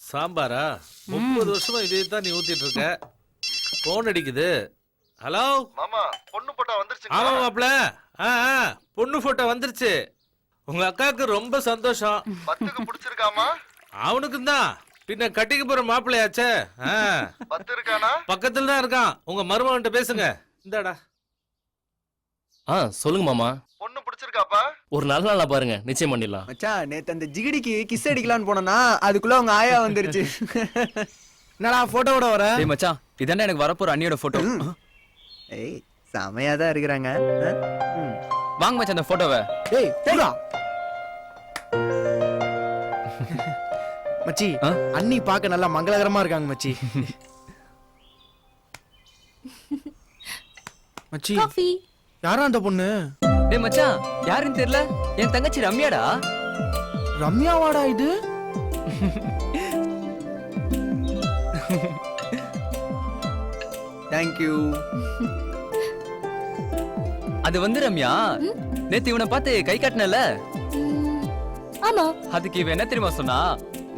சாம்பாரா? முப்பது வருஷமா இதே தான் நீ ஊத்திட்டு இருக்க போன் அடிக்குது. ஹலோ மாமா பொண்ணு போட்டா வந்துருச்சு ஆமா மாப்ள ஆ ஆ, பொண்ணு போட்டோ வந்துருச்சு. உங்க அக்காவுக்கு ரொம்ப சந்தோஷம். பத்துக்கு பிடிச்சிருக்காமா? அவனுக்கும் தான் பின்ன கட்டிக்க போற மாப்பிள்ளையாச்சே. ஆ, பத்து இருக்கானா? பக்கத்துல தான் இருக்கான். உங்க மருமகன்ட்ட பேசுங்க. இந்தாடா. ஆ சொல்லுங்க மாமா. பொண்ணு பிடிச்சிருக்காப்பா? ஒரு நல்ல நாளா பாருங்க. நிச்சயம் பண்ணிடலாம். மச்சான் நேத்து அந்த ஜிகிடிக்கு கிஸ் அடிக்கலாம்னு போனோம்னா அதுக்குள்ள உங்க ஆயா வந்துருச்சு. என்னடா போட்டோவோட வர? டேய் மச்சான் இதானே எனக்கு வரப்போற அண்ணியோட போட்டோ ஏய் செமையா தான் இருக்கிறாங்க. வாங்க மச்சான் அந்த போட்டோவை டேய் போடா. மச்சி ஆ? அண்ணி பார்க்க நல்லா மங்களகரமா இருக்காங்க மச்சி. மச்சி. காஃபி. யாரா அந்த பொண்ணு? டேய் மச்சான் யாருன்னு தெரியல? என் தங்கச்சி ரம்யாடா. ரம்யாவாடா இது? Thank you. அது வந்து ரம்யா. நேத்து இவனை பார்த்து கை காட்டினல ஆமா. அதுக்கு இவன் என்ன தெரியுமா சொன்னா?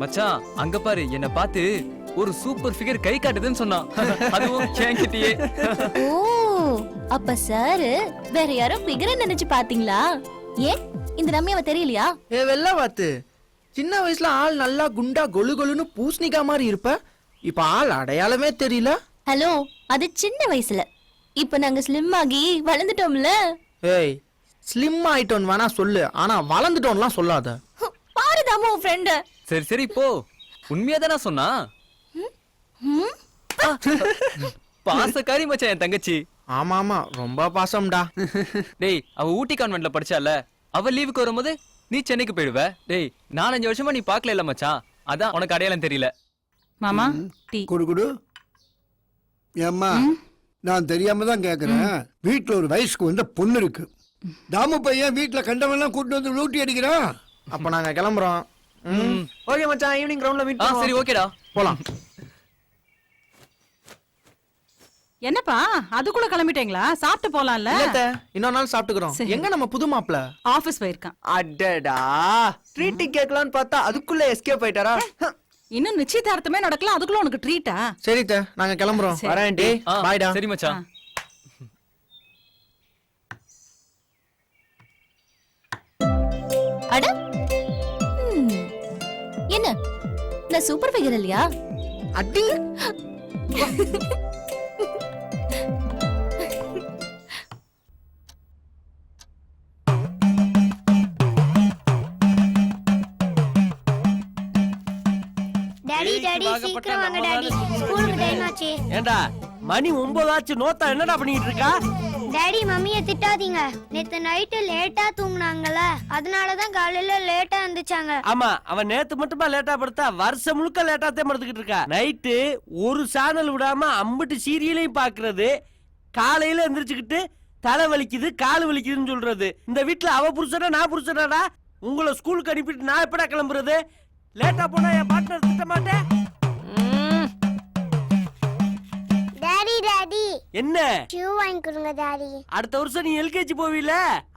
மச்சான் அங்க பாரு என்ன பார்த்து ஒரு சூப்பர் ஃபிகர் கை காட்டுதுன்னு சொன்னான். அதுவும் என்கிட்டயே. ஓ அப்ப சார் வேற யாரோ பிகர நினைச்சு பாத்தீங்களா? ஏன்? இந்த ரம்யாவை தெரியலையா? ஏ வெள்ள பார்த்து சின்ன வயசுல ஆள் நல்லா குண்டா கொலு கொலுன்னு பூசணிக்கா மாதிரி இருப்ப? இப்ப ஆள் அடையாளமே தெரியல. ஹலோ அது சின்ன வயசுல. இப்ப நாங்க ஸ்லிம் ஆகி வளர்ந்துட்டோம்ல? ஏய் ஸ்லிம் ஆயிட்டோன்னு வேணா சொல்லு. ஆனா வளர்ந்துட்டோம்லாம் சொல்லாத. ஹம், பாருதாமா உன் ஃப்ரெண்ட சரி சரி போ. உண்மையா தானே சொன்னா? பாசக்காரி மச்சான் என் தங்கச்சி. ஆமா ஆமா ரொம்ப பாசம்டா. டேய் அவ ஊட்டி கான்வென்ட்ல படிச்சால அவ லீவுக்கு வரும்போது நீ சென்னைக்கு போயிடுவ. டேய் நாலஞ்சு வருஷமா நீ பார்க்கல இல்ல மச்சான். அதான் உனக்கு அடையாளம் தெரியல. மாமா டீ. குடு குடு. ஏம்மா நான் தெரியாம தான் கேக்குறேன் வீட்ல ஒரு வயசுக்கு வந்த பொண்ணு இருக்கு. தாமு பையன் வீட்ல கண்டவன்லாம் கூட்டு வந்து லூட்டி அடிக்கிறான் அப்ப நாங்க கிளம்புறோம். ம், ஓகே மச்சான் ஈவினிங் கிரவுண்ட்ல மீட் ஆ சரி ஓகேடா. போலாம். என்னப்பா? அதுக்குள்ள கிளம்பிட்டீங்களா? சாப்பிட்டு போலாம்ல? இன்னொரு நாள் சாப்பிட்டுக்கிறோம். எங்க நம்ம புது மாப்பிள? ஆபீஸ் போயிருக்கான். அடடா ட்ரீட் கேட்கலாம்னு பார்த்தா அதுக்குள்ள எஸ்கேப் ஆயிட்டாரா? இன்னும் நிச்சயதார்த்தமே நடக்கல அதுக்குள்ள உனக்கு ட்ரீட்டா சரி அத்தை, நாங்க கிளம்புறோம். வரேன் டி. பாய்டா சரி மச்சான். அட என்ன? நான் சூப்பர் ஃபிகர் இல்லையா? அடி. சீக்கிரம் வாங்க டாடி. ஸ்கூலுக்கு டைம் ஆச்சு. ஏண்டா மணி ஒன்பதாச்சு நோத்தா என்னடா பண்ணிட்டு இருக்கா டாடி மம்மிய திட்டாதீங்க. நேத்து நைட்டு லேட்டா தூங்குனாங்கல்ல அதனால தான் காலையில லேட்டா எந்திரிச்சாங்க. ஆமா அவன் நேத்து மட்டுமா லேட்டா படுத்தா வருஷம் முழுக்க லேட்டா தான் படுத்துக்கிட்டு இருக்கா நைட்டு ஒரு சேனல் விடாம அம்பிட்டு சீரியலையும் பாக்குறது காலையில எந்திரிச்சுக்கிட்டு தலை வலிக்குது கால் வலிக்குதுன்னு சொல்றது. இந்த வீட்ல அவ புருஷனா நான் புருஷனாடா? உங்களை ஸ்கூலுக்கு அனுப்பிட்டு நான் எப்படா கிளம்புறது? லேட்டா போனா என் பார்ட்னர் திட்ட மாட்டேன் என்ன? ஷூ வாங்கி கொடுங்க டாடி அடுத்த வருஷம் நீ எல்கேஜி போவீல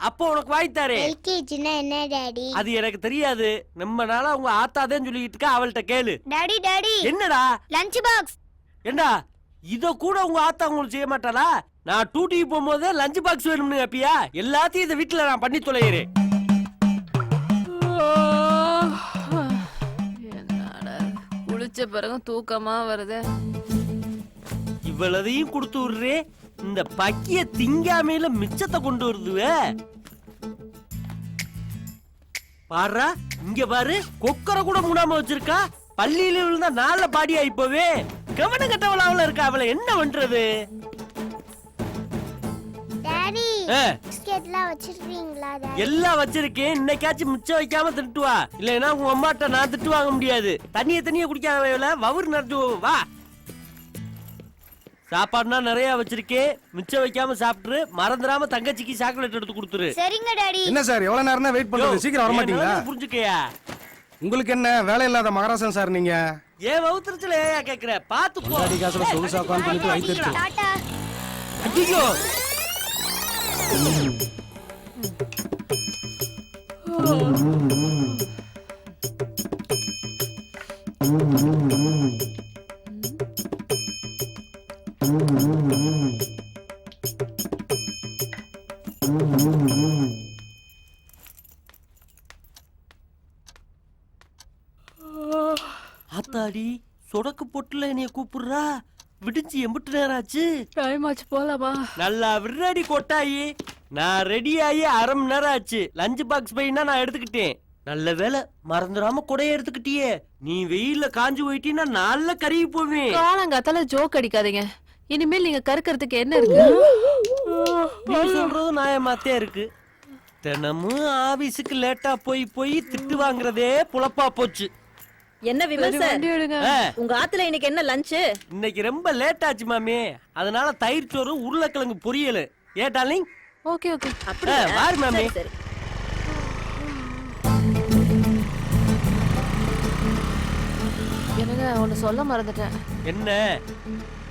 அப்போ உனக்கு வாங்கி தரேன். எல்கேஜினா என்ன டாடி அது எனக்கு தெரியாது. நம்ம நாளா உங்க ஆத்தாதான் சொல்லிக்கிட்டு இருக்கா அவள்கிட்ட கேளு. டாடி டாடி என்னடா? லஞ்ச் பாக்ஸ் ஏண்டா? இத கூட உங்க ஆத்தா உங்களுக்கு செய்ய மாட்டாளா? நான் டூட்டிக்கு போகும்போது லஞ்ச் பாக்ஸ் வேணும்னு கேப்பியா? எல்லாத்தையும் இந்த வீட்டுல நான் பண்ணி தொலைகிறேன். என்னடா குளிச்ச பிறகு தூக்கமா வருது. இவ்வளதையும் கொடுத்து விடுறே. இந்த பக்கிய திங்காமையில மிச்சத்தை கொண்டு வருதுவே. பாருடா இங்க பாரு கொக்கரை கூட மூடாம வச்சிருக்கா. பள்ளியில விழுந்தா நாள பாடி ஆயிப்போவே. கவனம் கட்டவளாவில் இருக்கா? அவளை என்ன பண்றது? எல்லாம் வச்சிருக்கேன். இன்னைக்காச்சும் மிச்சம் வைக்காம திட்டு வா இல்லைன்னா உங்க அம்மாட்ட நான் திட்டு வாங்க முடியாது. தண்ணிய தண்ணிய குடிக்காத வவுறு போகும். வா. சாப்பாடுனா நிறைய வச்சிருக்கேன் மிச்சம் வைக்காம சாப்பிட்டுரு. மறந்துடாம தங்கச்சிக்கு சாக்லேட் எடுத்து கொடுத்துரு. சரிங்க டாடி. என்ன சார் எவ்வளவு நேரம் தான் வெயிட் பண்றது சீக்கிரம் வர மாட்டீங்களா புரிஞ்சுக்கயா உங்களுக்கு என்ன வேலை இல்லாத மகாராசன் சார் நீங்க? ஏன் வவுத்துருச்சுல ஏன் கேக்குற? பாத்து போ. காசுல சொகுசா உட்கார்ந்து பண்ணிட்டு டாடா ஐயோ. கூப்பிடுறா? விடிஞ்சு எம்பிட்டு நேரம் ஆச்சு டைம் ஆச்சு போலாமா? நல்லா விடுறாடி கொட்டாயி. நான் ரெடி ஆகி அரை மணி நேரம் ஆச்சு. லஞ்ச் பாக்ஸ் பையனா நான் எடுத்துக்கிட்டேன். நல்ல வேலை மறந்துடாம கொடைய எடுத்துக்கிட்டியே. நீ வெயில்ல காஞ்சு போயிட்டீன்னா நல்ல கருகி போவேன். காலங்காத்தால ஜோக் அடிக்காதீங்க. இனிமேல் நீங்க கருக்கிறதுக்கு என்ன இருக்கு? நீ சொல்றதும் நியாயமாத்தே இருக்கு. தினமும் ஆபீஸுக்கு லேட்டா போய் போய் திட்டு வாங்குறதே புலப்பா போச்சு. என்ன எடுங்க. ஆ, உங்க ஆத்துல இன்னைக்கு என்ன லஞ்ச் இன்னைக்கு ரொம்ப லேட் ஆச்சு மாமி. அதனால தயிர் சோறு உருளைக்கிழங்கு பொரியல். ஏ டார்லிங் ஓகே ஓகே. ஆ, வாரு மாமி. என்னங்க ஒன்னு சொல்ல மறந்துட்டேன். என்ன?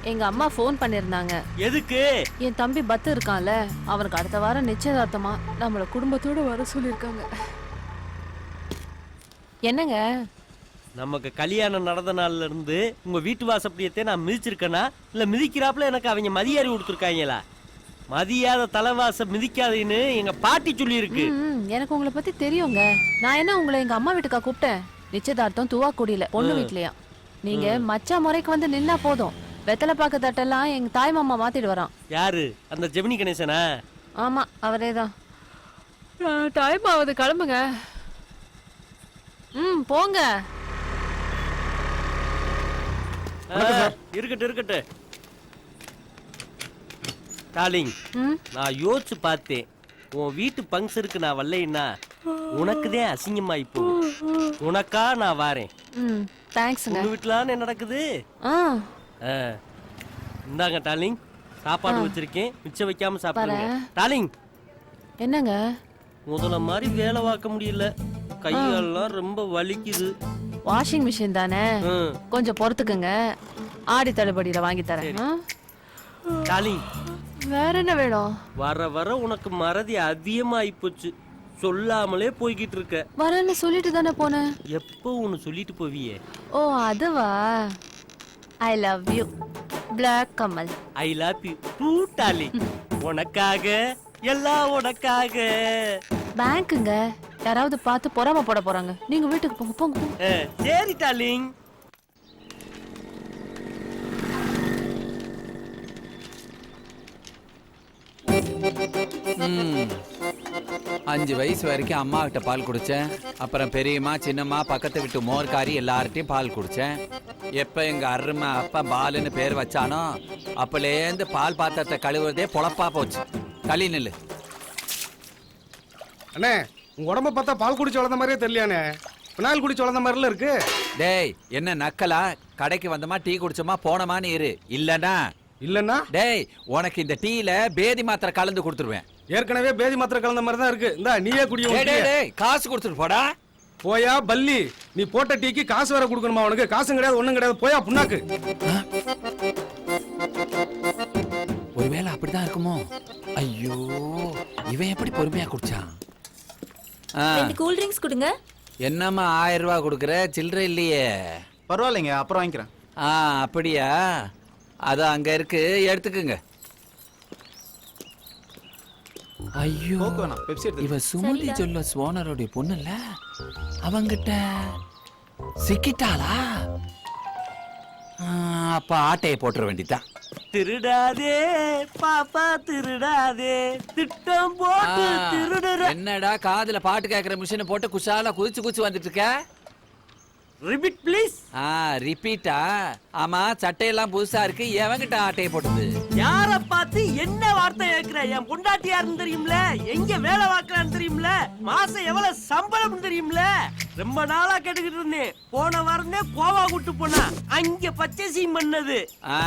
எங்க அம்மா ஃபோன் பண்ணிருந்தாங்க. எதுக்கு? என் தம்பி பத்து இருக்கான்ல அவனுக்கு அடுத்த வாரம் நிச்சயதார்த்தமா நம்மள குடும்பத்தோட வர சொல்லிருக்காங்க. என்னங்க? நமக்கு கல்யாணம் நடந்த நாள்ல இருந்து உங்க வீட்டு வாசப்படியத்தை நான் மிதிச்சிருக்கேனா? இல்ல மிதிக்கிறாப்புல எனக்கு அவங்க மதியாரி கொடுத்துருக்காங்களா? மதியாத தலைவாச மிதிக்காதேன்னு எங்க பாட்டி சொல்லியிருக்கு. ம், எனக்கு உங்களை பத்தி தெரியுங்க. நான் என்ன உங்களை எங்க அம்மா வீட்டுக்கா கூப்பிட்டேன்? நிச்சயதார்த்தம் துவாக்குடியில பொண்ணு வீட்லயா? நீங்க மச்சா முறைக்கு வந்து நின்னா போதும். வெத்தலை பாக்க தட்டெல்லாம் எங்க தாய் மாமா மாத்திட்டு வரான். யாரு? அந்த ஜெமினி கணேசனா? ஆமா அவரே தான் டைம் ஆகுது கிளம்புங்க. ம் போங்க. இருக்கட்டும் இருக்கட்டும். டார்லிங் ம்? நான் யோசிச்சு பார்த்தேன். உன் வீட்டு பங்க்ஷனுக்கு நான் வரலைன்னா உனக்குதான் அசிங்கமாயி போகும். உனக்கா நான் வாரேன். ம் தேங்க்ஸுங்க உங்க வீட்டுலான்னு என்ன நடக்குது. இந்தாங்க டார்லிங் சாப்பாடு வச்சிருக்கேன். மிச்சம் வைக்காம சாப்பிடுங்க. டார்லிங் என்னங்க? முதல்ல மாதிரி வேலை பார்க்க முடியல. கையெல்லாம் ரொம்ப வலிக்குது. வாஷிங் மிஷின் தானே. கொஞ்சம் பொறுத்துக்குங்க. ஆடி தள்ளுபடியில வாங்கி தரேன். ஆ? டார்லிங் வேற என்ன வேணும்? வர வர உனக்கு மறதி அதிகமாயி போச்சு. சொல்லாமலே போய்கிட்டு இருக்க. வரேன்னு சொல்லிட்டு தானே போனேன் எப்போ ஒன்னு சொல்லிட்டு போவியே? ஓ அதுவா? I love you black Kamal I love you too darling உனக்காக எல்லாம் உனக்காக. பேங்க்குங்க யாராவது பார்த்து பொறாம போட போறாங்க. நீங்க வீட்டுக்கு போங்க போங்க சரி டார்லிங் ம். அஞ்சு வயசு வரைக்கும் அம்மா கிட்ட பால் குடிச்சேன். அப்புறம் பெரியம்மா சின்னம்மா பக்கத்து வீட்டு மோர்காரி எல்லார்ட்டையும் பால் குடிச்சேன். எப்ப எங்க அருமை அப்பா பாலுன்னு பேர் வச்சானோ அப்பலேருந்து பால் பாத்திரத்தை கழுவுறதே பொழப்பா போச்சு. களி நெல்லு. அண்ணே உங்க உடம்ப பார்த்தா பால் குடிச்சு வளர்ந்த மாதிரியே தெரியலையாண்ணே பினால் குடிச்சு வளர்ந்த மாதிரில இருக்கு. டேய் என்ன நக்கலா? கடைக்கு வந்தமா டீ குடிச்சோமா போனமான்னு இரு. இல்லனா? இல்லன்னா டேய் உனக்கு இந்த டீல பேதி மாத்திரை கலந்து கொடுத்துருவேன். ஏற்கனவே பேதி மாத்திரை கலந்த மாதிரி தான் இருக்கு. இந்தா நீயே டேய், டேய், காசு கொடுத்துட்டு போடா. போயா பல்லி. நீ போட்ட டீக்கு காசு வேற கொடுக்கணுமா உனக்கு? காசும் கிடையாது ஒண்ணும் கிடையாது. போயா புண்ணாக்கு. ஒருவேளை அப்படிதான் இருக்குமோ? ஐயோ இவன் எப்படி பொறுமையா குடிச்சான்? ஆ, கூல் ட்ரிங்க்ஸ் கொடுங்க. என்னம்மா ஆயிரம் ரூபாய் கொடுக்குற? சில்லறை இல்லையே. பரவாயில்லைங்க அப்புறம் வாங்கிக்கிறேன். ஆ அப்படியா? அது அங்க இருக்கு எடுத்துக்குங்க. ஐயோ கோக்கு வேணாம் பெப்சி எடுத்து இவ சுமதி சொல்ல சோனருடைய பொண்ணுல்ல? அவங்கிட்ட சிக்கிட்டாளா? ஆ, அப்ப ஆட்டையை போட்டுற வேண்டியதான் திருடாதே பாப்பா திருடாதே. திட்டம் போட்டு திருடுற என்னடா காதுல பாட்டு கேக்குற மிஷினை போட்டு குஷாலா குதிச்சு குதிச்சு வந்துட்டு இருக்க? ரிபீட் ப்ளீஸ் ஆ ரிப்பீட்டா ஆமா சட்டையெல்லாம் புதுசா இருக்கு. எவங்கிட்ட ஆட்டையை போட்டது? யார பார்த்து என்ன வார்த்தை கேக்குற என் பொண்டாட்டி யாருன்னு தெரியும்ல? எங்க வேலை பார்க்கறான்னு தெரியும்ல? மாசம் எவ்வளவு சம்பளம் தெரியும்ல? ரொம்ப நாளா கேட்டுக்கிட்டு இருந்தேன். போன வாரமே கோவா கூட்டு போனா அங்க பர்ச்சேசிங் பண்ணது. ஆ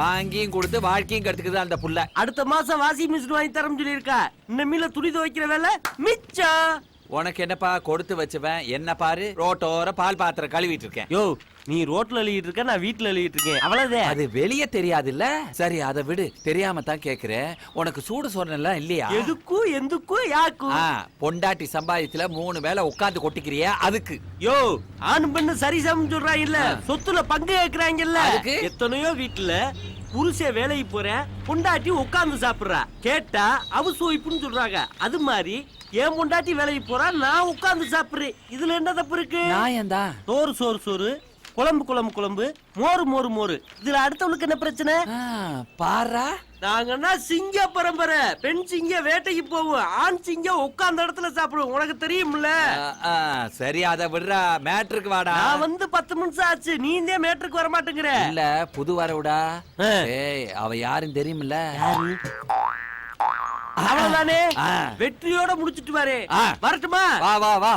வாங்கியும் கொடுத்து வாழ்க்கையும் கெடுத்துக்குது அந்த புள்ள. அடுத்த மாசம் வாஷிங் மிஷின் வாங்கி தரேன்னு சொல்லியிருக்கா. இந்த மீல துணி துவைக்கிற வேலை? மிச்சம். உனக்கு என்னப்பா கொடுத்து வச்சுவேன்? என்ன பாரு? ரோட்டோர பால் பாத்திரம் கழுவிட்டு இருக்கேன் யோ நீ ரோட்ல எழுதிட்டு இருக்க நான் வீட்டுல எழுதிட்டு இருக்கேன். அவ்வளவுதான். அது வெளியே தெரியாதுல்ல? சரி அதை விடு. தெரியாம தான் கேக்குறேன். உனக்கு சூடு சொன்னெல்லாம் இல்லையா? எதுக்கும் எந்துக்கும் யாக்கும் ஆ, பொண்டாட்டி சம்பாதித்துல மூணு வேளை உட்கார்ந்து கொட்டிக்கிறியா அதுக்கு. யோ ஆண் பெண்ணு சரி சமம் சொல்றாங்க இல்ல சொத்துல பங்கு கேக்குறாங்கல்ல அதுக்கு? எத்தனையோ வீட்டுல புருஷன் வேலைக்கு போறேன் பொண்டாட்டி உட்கார்ந்து சாப்பிடுறா. கேட்டா அவசு வைப்புன்னு சொல்றாங்க. அது மாதிரி என் பொண்டாட்டி வேலைக்கு போறா நான் உட்கார்ந்து சாப்பிடுறேன் இதுல என்ன தப்பு இருக்கு? சோறு சோறு சோறு. குழம்பு குழம்பு குழம்பு. மோறு மோறு மோறு இதுல அடுத்தவளுக்கு என்ன பிரச்சனை? பாரா? நாங்கன்னா சிங்க பரம்பரை? பெண் சிங்க வேட்டைக்கு போவோம். ஆண் சிங்க உட்கார்ந்த இடத்துல சாப்பிடுவோம். உனக்கு தெரியும்ல? சரி அதை விடுறா. மேட்ருக்கு வாடா. நான் வந்து பத்து நிமிஷம் ஆச்சு. நீ இந்த மேட்டருக்கு வர மாட்டேங்கிற இல்ல புது வரவுடா. ஏய் அவ யாருன்னு தெரியுமில்ல? அவ்வளவுதானே. வெற்றியோட முடிச்சிட்டு வாரு. ஆ. வரட்டுமா? வா வா வா.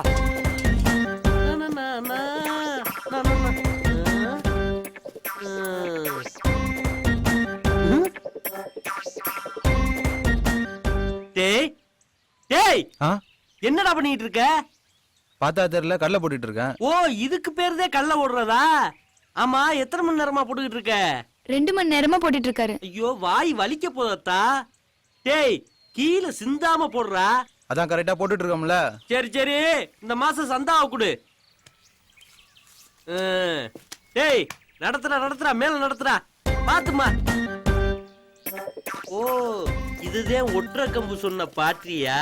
டேய் டேய் என்னடா பண்ணிட்டு இருக்க? பார்த்தா தெரியல கடலை போட்டுட்டு இருக்கேன். ஓ இதுக்கு பேருதே கள்ள ஓடுறதா ஆமா எத்தனை மணி நேரமா போட்டுக்கிட்டு இருக்க? ரெண்டு மணி நேரமா போட்டுட்டு இருக்காரு. ஐயோ வாய் வலிக்க போதத்தா டேய் கீழே சிந்தாம போடுறா. அதான் கரெக்டா போட்டுட்டு இருக்கோம்ல சரி சரி. இந்த மாசம் சந்தாவை கொடு. டேய் நடத்துறா நடத்துறா மேல நடத்துறா பாத்துமா ஓ இதுதான் ஒற்ற கம்பு சொன்ன பாட்டியா?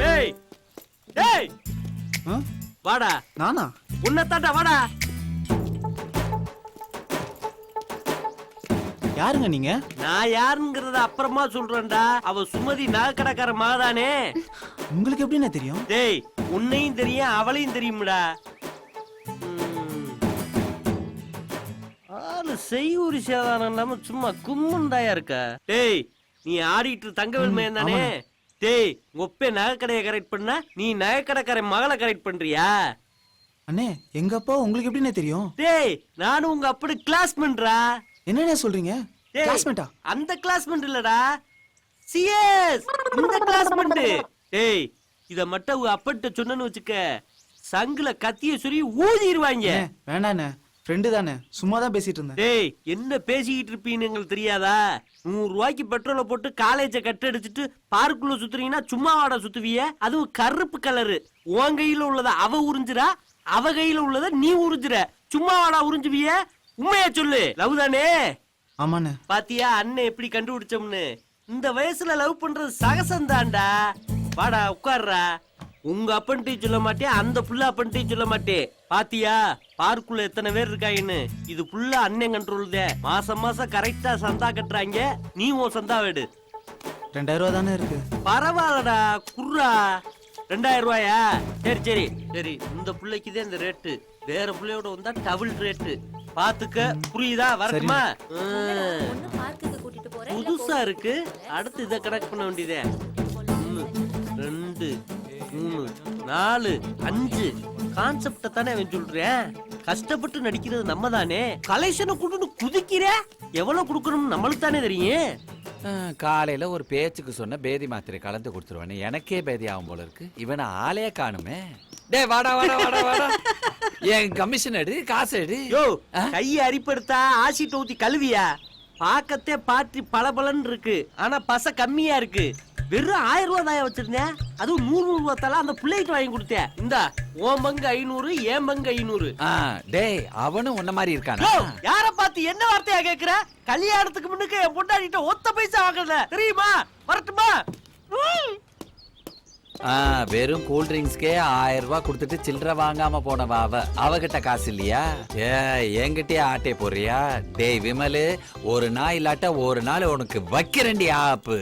டேய் டேய். வாடா. நானா? உன்னத்தாண்டா வாடா. யாருங்க நீங்க? நான் யாருங்கிறத அப்புறமா சொல்றேன்டா. அவ சுமதி நகைக்கடைக்கார மகதானே உங்களுக்கு எப்படிண்ணே தெரியும்? டேய் உன்னையும் தெரியும் அவளையும் தெரியும்டா. ஆளு செய்கூரி சேதாரம் இல்லாம சும்மா கும்முண்டாயா இருக்கா? டேய் நீ ஆடிட்டு தங்கவேல் மகன் தானே? டேய் ஒப்பே நகைக்கடையை கரெக்ட் பண்ணா நீ நகைக்கடைக்கார மகளை கரெக்ட் பண்றியா? அண்ணே எங்க அப்பா உங்களுக்கு எப்படிண்ணே தெரியும்? டேய் நானும் உங்க அப்படி கிளாஸ்மெண்ட்ரா என்னண்ணே சொல்றீங்க? கிளாஸ்மேட்டா அந்த கிளாஸ்மெண்ட் இல்லடா. சிஎஸ் இந்த கிளாஸ்மெண்ட் டேய் இத மட்டும் உங்க அப்பட்ட சொன்னேன்னு வச்சுக்க சங்குல கத்திய சொல்லி ஊதிடுவாங்க. வேணாண்ணே. ஃப்ரெண்டு தானே. சும்மா தான் பேசிட்டு இருந்தேன். டேய் என்ன பேசிக்கிட்டு இருப்பீன்னு எங்களுக்கு தெரியாதா? நூறு ரூபாய்க்கு பெட்ரோலை போட்டு காலேஜ கட்டடிச்சிட்டு பார்க்குள்ள சுத்துறீங்கன்னா சும்மா வாடா சுத்துவிய. அதுவும் கருப்பு கலரு உன் கையில உள்ளத அவ உறிஞ்சுறா அவ கையில உள்ளத நீ உறிஞ்சுற. சும்மா வாடா உறிஞ்சுவிய. உண்மையா சொல்லு. லவ் தானே? ஆமாண்ணே. பாத்தியா அண்ணன் எப்படி கண்டுபிடிச்சோம்னு? இந்த வயசுல லவ் பண்றது சகசம் தான்டா. வாடா உட்கார்றா. உங்க அப்பன்ட்டையும் சொல்ல மாட்டேன் அந்த புள்ள அப்பன்ட்டையும் சொல்ல மாட்டேன். பாத்தியா பார்க்குள்ள எத்தனை பேர் இருக்காங்கன்னு இது புள்ள அண்ணன் கண்ட்ரோல் தான் மாசம் மாசம் கரெக்டா சந்தா கட்டுறாங்க. நீ உன் சந்தா வேடு. ரெண்டாயிரம் ரூபா தானே இருக்கு? பரவாயில்லடா குர்ரா ரெண்டாயிரம் ரூபாயா? சரி சரி சரி. இந்த பிள்ளைக்கு தான் இந்த ரேட்டு வேற பிள்ளையோட வந்தா டபுள் ரேட்டு பாத்துக்க புரியுதா? வரட்டுமா? புதுசா இருக்கு. அடுத்து இதை கணக்கு பண்ண வேண்டியதே. ஒண்ணு ரெண்டு மூணு நாலு அஞ்சு. கான்செப்ட தானே அவன் சொல்றேன் கஷ்டப்பட்டு நடிக்கிறது நம்ம தானே கலெக்ஷனை கொண்டு குதிக்கிற? எவ்வளவு கொடுக்கணும்னு நம்மளுக்கு தானே தெரியும். காலையில ஒரு பேச்சுக்கு சொன்ன பேதி மாத்திரை கலந்து கொடுத்துருவானே எனக்கே பேதி ஆகும் போல இருக்கு. இவனை ஆளே காணுமே. டேய் வாடா வாடா வாடா வாடா. என் கமிஷன் எடு காசு எடு. யோ கையை அரிப்படுத்தா ஆசிட் ஊத்தி கழுவியா? பாக்கத்தே பாட்டி பளபளன்னு இருக்கு. ஆனா பச கம்மியா இருக்கு. வெறும் ஆயிரம் ரூபாய் தாயா வச்சிருந்தேன். அதுவும் நூறு நூறு தலா அந்த பிள்ளைக்கு வாங்கி கொடுத்தேன். இந்தா உன் பங்கு ஐநூறு என் பங்கு ஐநூறு. டேய் அவனும் உன்ன மாதிரி இருக்கானா? யார பார்த்து என்ன வார்த்தையா கேக்குற? கல்யாணத்துக்கு முன்னுக்கு என் பொண்டாட்டிட்ட ஒத்த பைசா வாங்கல. தெரியுமா? வரட்டுமா? வெறும் கூல் ட்ரிங்க்ஸ்க்கே ஆயிரம் ரூபாய் கொடுத்துட்டு சில்லற வாங்காம போனவா அவ. அவகிட்ட காசு இல்லையா? ஏ என்கிட்டயே ஆட்டே போறியா டேய் விமலு ஒரு நாள் இல்லாட்ட ஒரு நாள் உனக்கு வைக்கிறேன்டி ஆப்பு.